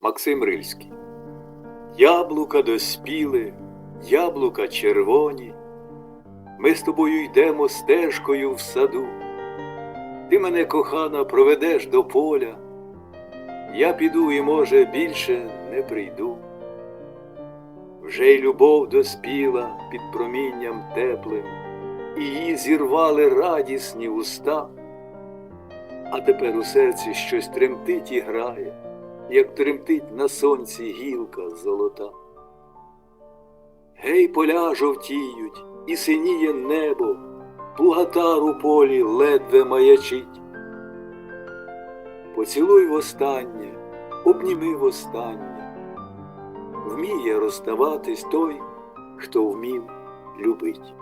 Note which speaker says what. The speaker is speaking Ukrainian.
Speaker 1: Максим Рильський. Яблука доспіли, яблука червоні. Ми з тобою йдемо стежкою в саду. Ти мене, кохана, проведеш до поля. Я піду і, може, більше не прийду. Вже й любов доспіла під промінням теплим, і її зірвали радісні уста. А тепер у серці щось тремтить і грає, як тремтить на сонці гілка золота. Гей, поля жовтіють, і синіє небо, плугатар у полі ледве маячить. Поцілуй востаннє, обніми востаннє, вміє розставатись той, хто вмів любить.